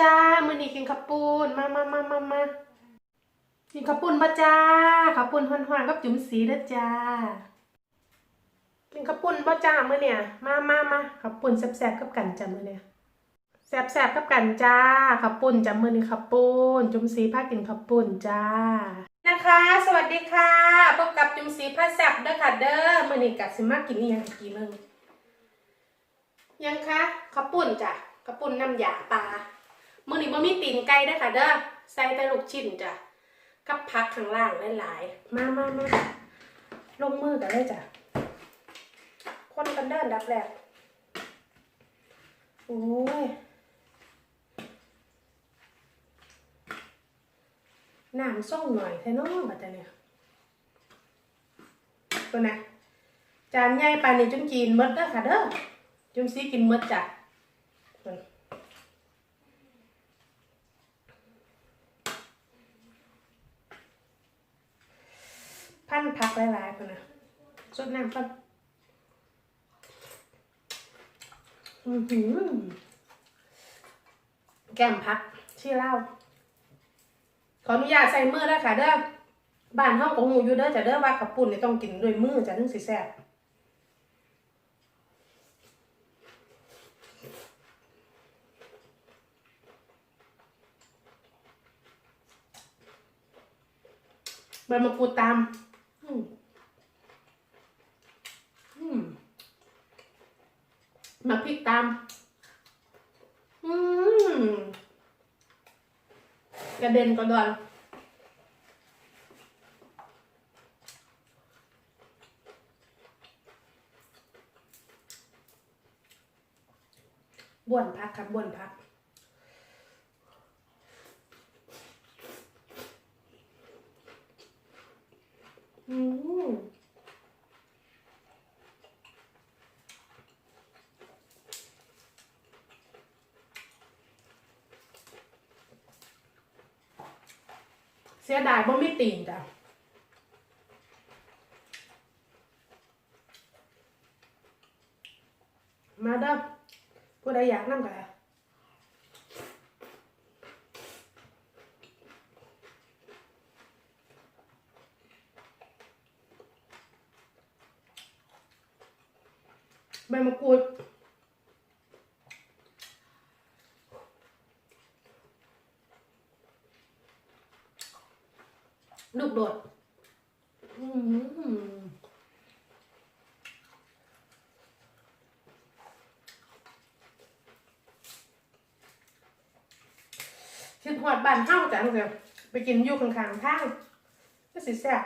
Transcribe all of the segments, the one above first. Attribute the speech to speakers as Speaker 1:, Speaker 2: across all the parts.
Speaker 1: จ้ามือนี้กินข้าวปุ้นมามามามามากินข้าวปุ้นบ่จ้าข้าวปุ้นฮ้อนกับจุ๋มสีเด้อจ้ากินข้าวปุ้นบ่จ้ามือเนี่ย มามามาข้าวปุ้นแซ่บๆกับกันจ้ามือเนี่ยแซ่บๆกับกันจ้าข้าวปุ้นจ้ามือนี้ข้าวปุ้นจุ๋มสีพากินข้าวปุ้นจ้านะคะ สวัสดีค่ะพบกับจุ๋มสีพาแซ่บเด้อค่ะเด้อมือนี้ก็สิมากินอีหยังอีกทีนึงยังคะข้าวปุ้นจ้ะข้าวปุ้นน้ำยาปลา มื้อนี้บ่มีตีนไก่เด้ค่ะเด้อใส่แต่ลูกชิ้นจ้ะกับผักข้างล่างหลายๆมามามาลงมือกันเลยจ้ะคนกันเดินดับแรกโอ้ยน้ำส่งหน่อยแท้เนาะบัดเนี่ยตัวนะจานใหญ่ปานนี้จุ่มกินมดเด้อค่ะเด้อจุ่มซีกินมดจ้ะตัว พักหลายๆคนนะสดน้ำก่อนอือหือแก้มพักชื่อเล่าขออนุญาตใส่มือแล้วค่ะเด้อบ้านห้องของหมูอยู่เด้อจะเด้อว่าขับปุ่นเนี่ยต้องกินด้วยมือจะถึงสิแซ่บใบมะกรูดตาม อืมอืมมาพริกตาม อืมกระเด็นกระดอนบ้วนพักครับบ้วนพัก อืมเสียดายบ่มีตีนจ้ะมาเด้อผู้ใดอยากนั่งกัน ใบมะกรูดลูกโดดอืมคิดหอดบ้านเฮาจังเลยไปกินอยู่ข้างๆทางก็สิแซ่บ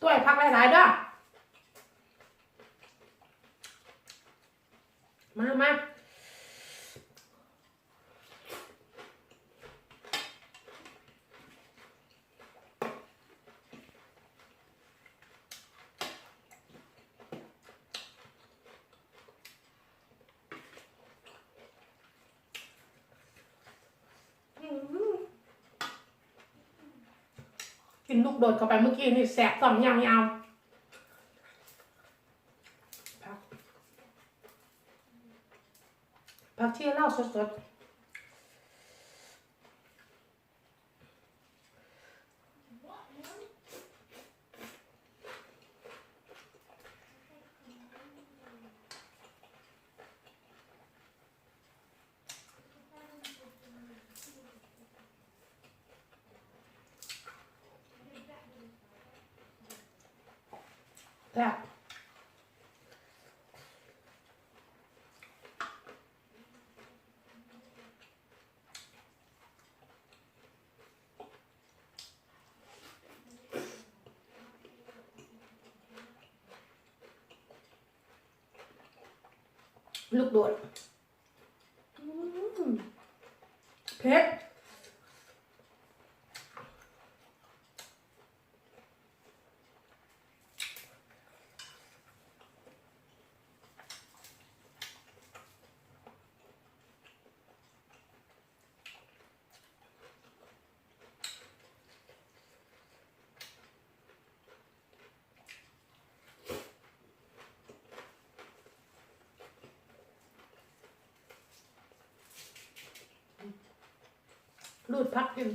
Speaker 1: ตัวไอ้พักหลายๆเด้วยมามา ลูกโดดเข้าไปเมื่อกี้นี่แสบสองยาวๆพักผักที่เล่าสดๆ แบบลูก รูดพักอยู่